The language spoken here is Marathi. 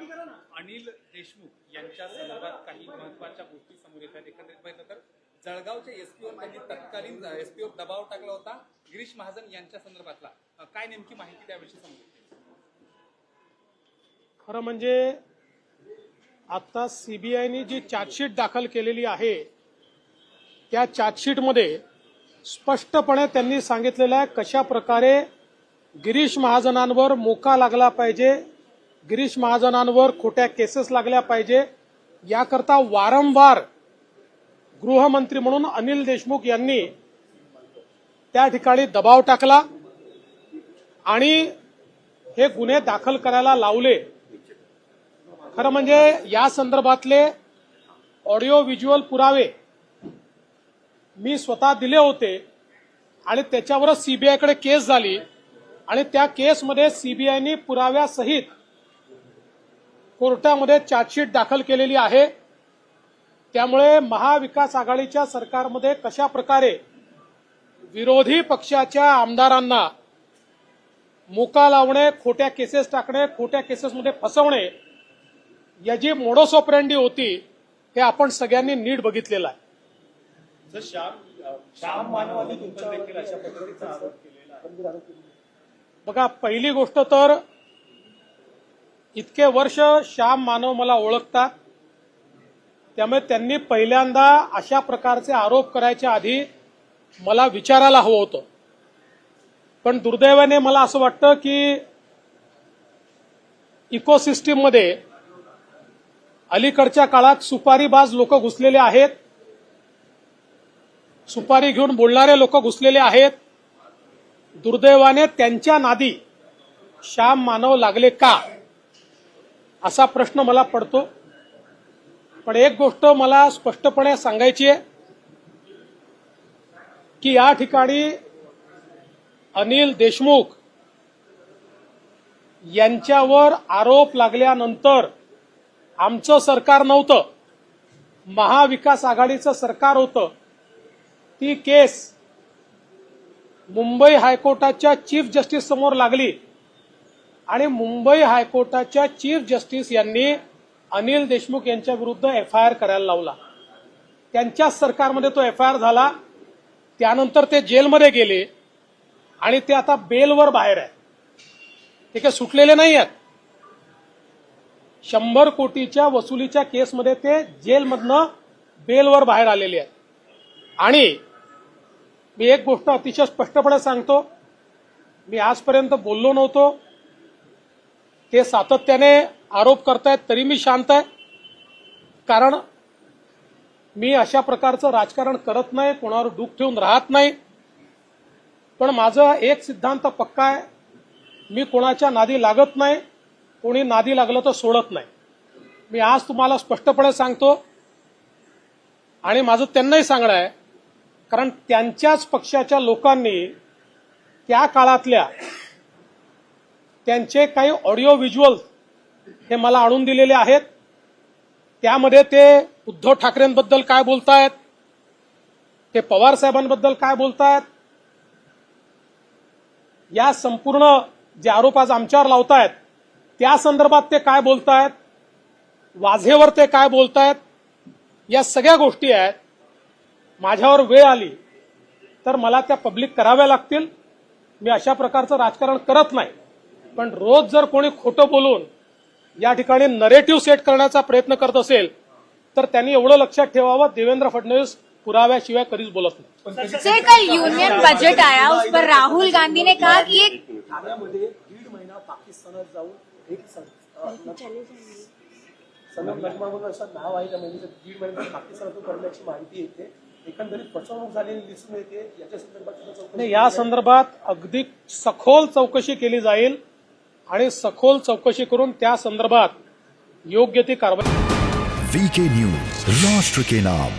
अनिल देशमुख यांच्या संदर्भात काही महत्त्वाच्या गोष्टी समोर येतात. एकंदरीत पाहिलं तर जळगावच्या एसपीवर त्यांनी तत्कालीन एसपीवर दबाव टाकला होता. गिरीश महाजन यांच्या संदर्भातला. काय नेमकी माहिती त्याविषयी समोर येते? खरं म्हणजे आता सीबीआयने जी चार्जशीट दाखल केलेली आहे त्या चार्जशीटमध्ये स्पष्टपणे त्यांनी सांगितलेलं आहे कशा प्रकारे गिरीश महाजनांवर मोका लागला पाहिजे गिरीश महाजनांवर खोट्या केसेस लागल्या पाहिजे. याकरता वारंवार गृहमंत्री म्हणून अनिल देशमुख यांनी त्या ठिकाणी दबाव टाकला आणि हे गुन्हे दाखल करायला लावले. खरं म्हणजे या संदर्भातले ऑडिओ व्हिज्युअल पुरावे मी स्वतः दिले होते आणि त्याच्यावरच सीबीआयकडे केस झाली आणि त्या केसमध्ये सीबीआयनी पुराव्यासहित कोर्टामध्ये चार्जशीट दाखल केलेली आहे. त्यामुळे महाविकास आघाडीच्या सरकारमध्ये कशा प्रकारे विरोधी पक्षाच्या आमदारांना मोका लावणे खोट्या केसेस टाकणे खोट्या केसेसमध्ये फसवणे याची मोडोस ऑपरेंडी होती हे आपण सगळ्यांनी नीट बघितलेलं आहे. बघा पहिली गोष्ट तर इतके वर्ष श्याम मानव मला ओळखतात. त्यामुळे त्यांनी पहिल्यांदा अशा प्रकारचे आरोप करायच्या आधी मला विचारायला हवं होतं. पण दुर्दैवाने मला असं वाटतं की इकोसिस्टीममध्ये अलीकडच्या काळात सुपारीबाज लोक घुसलेले आहेत. सुपारी घेऊन बोलणारे लोक घुसलेले आहेत. दुर्दैवाने त्यांच्या नादी श्याम मानव लागले का? असा प्रश्न मला पडतो. पण एक गोष्ट मला स्पष्टपणे सांगायची आहे की या ठिकाणी अनिल देशमुख यांच्यावर आरोप लागल्यानंतर आमचं सरकार नव्हतं. महाविकास आघाडीचं सरकार होतं. ती केस मुंबई हायकोर्टाच्या चीफ जस्टिस समोर लागली. आणि मुंबई हायकोर्टाच्या चीफ जस्टिस यांनी अनिल देशमुख यांच्या विरुद्ध एफ आय आर करायला लावला. त्यांच्याच सरकारमध्ये तो एफ आय आर झाला. त्यानंतर ते जेलमध्ये गेले. आणि ते आता बेलवर बाहेर आहे ते काही सुटलेले नाही आहेत. शंभर कोटीच्या वसुलीच्या केसमध्ये ते जेलमधनं बेलवर बाहेर आलेले आहेत. आणि मी एक गोष्ट अतिशय स्पष्टपणे सांगतो. मी आजपर्यंत बोललो नव्हतो. ते सातत्याने आरोप करतायत तरी मी शांत आहे. कारण मी अशा प्रकारचं राजकारण करत नाही कोणावर डूक ठेवून राहत नाही. पण माझा एक सिद्धांत पक्का आहे मी कोणाच्या नादी लागत नाही कोणी नादी लागलं तर सोडत नाही. मी आज तुम्हाला स्पष्टपणे सांगतो आणि माझं त्यांनाही सांगणं आहे कारण त्यांच्याच पक्षाच्या लोकांनी त्या काळातल्या त्यांचे काही ऑडिओ व्हिज्युअल हे मला आणून दिलेले आहेत. त्यामध्ये ते उद्धव ठाकरेंबद्दल काय बोलतायत ते पवार साहेबांबद्दल काय बोलतायत या संपूर्ण जे आरोप आज आमच्यावर लावतायत त्या संदर्भात ते काय बोलतायत वाझेवर ते काय बोलतायत या सगळ्या गोष्टी आहेत. माझ्यावर वेळ आली तर मला त्या पब्लिक कराव्या लागतील. मी अशा प्रकारचं राजकारण करत नाही. पण रोज जर कोणी खोटं बोलून या ठिकाणी नरेटिव्ह सेट करण्याचा प्रयत्न करत असेल तर त्यांनी एवढं लक्षात ठेवावं देवेंद्र फडणवीस पुराव्याशिवाय कधीच बोलत नाही. सर कल यूनियन बजट आया उस पर राहुल गांधी ने कहा कि ये ठाण्यामध्ये दीड महिना पाकिस्तानात जाऊन एक सनम म्हणून असं नाव आहे त्या महिन्याचं दीड महिन्यात पाकिस्तानातून करण्याची माहिती येते. एकंदरीत फसवणूक झालेली दिसून येते. याच्या संदर्भात या संदर्भात अगदी सखोल चौकशी केली जाईल. आणि सखोल चौकशी करून त्या संदर्भात योग्य ती कारवाई वीके न्यूज राष्ट्र के नाम।